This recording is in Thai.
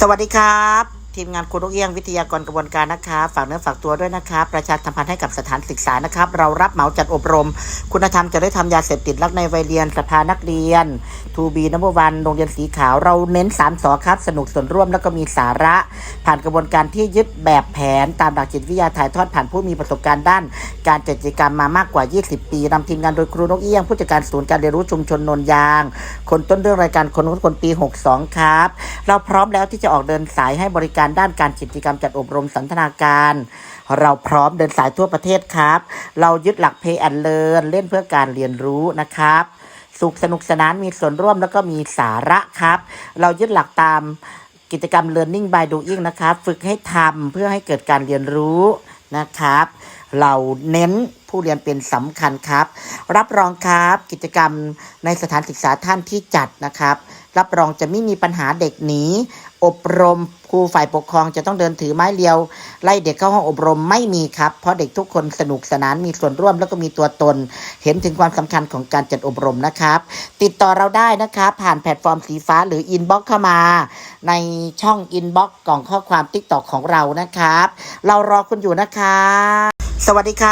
สวัสดีครับ ทีมงานคุณลูกเอี้ยงวิทยากรกระบวนการนะครับฝากเนื้อฝากตัวด้วยนะครับประชาสัมพันธ์ให้กับสถานศึกษานะครับ เรารับเหมาจัดอบรม คุณธรรมจะได้ทำยาเสพติดรักในวัยเรียนสภานักเรียนทูบีนับวันโรงเรียนสีขาวเราเน้น3สอครับ สนุกส่วนร่วมแล้วก็มีสาระ ผ่านกระบวนการที่ยึดแบบแผน ตามหลักจิตวิทยาถ่ายทอดผ่านผู้มีประสบการณ์ด้าน การจัดกิจกรรมมามากกว่า 20 ปีนำทีมงานโดยครูนกเอี้ยงผู้จัดการศูนย์การเรียนรู้ชุมชนนนยาง คนต้นเรื่องรายการคนคนคนปี 62 ครับ เราพร้อมแล้วที่จะออกเดินสายให้บริการด้านการกิจกรรมจัดอบรมสันทนาการ เราพร้อมเดินสายทั่วประเทศครับ เรายึดหลัก Pay and Learn เล่นเพื่อการเรียนรู้นะครับ สุขสนุกสนานมีส่วนร่วมแล้วก็มีสาระครับ เรายึดหลักตามกิจกรรม Learning by Doing นะครับ ฝึกให้ทำเพื่อให้เกิดการเรียนรู้นะครับ เราเน้นผู้เรียนเป็นสำคัญครับ รับรองครับกิจกรรมในสถานศึกษาท่านที่จัดนะครับ รับรองจะไม่มีปัญหาเด็กหนี อบรมครูฝ่ายปกครองจะต้องเดินถือไม้เรียว ไล่เด็กเข้าห้องอบรมไม่มีครับ เพราะเด็กทุกคนสนุกสนานมีส่วนร่วมแล้วก็มีตัวตน เห็นถึงความสำคัญของการจัดอบรมนะครับ ติดต่อเราได้นะครับ ผ่านแพลตฟอร์มสีฟ้าหรืออินบ็อกเข้ามา ในช่องอินบ็อกกล่องข้อความติ๊กตอกของเรานะครับ เรารอคุณอยู่นะครับสวัสดีครับ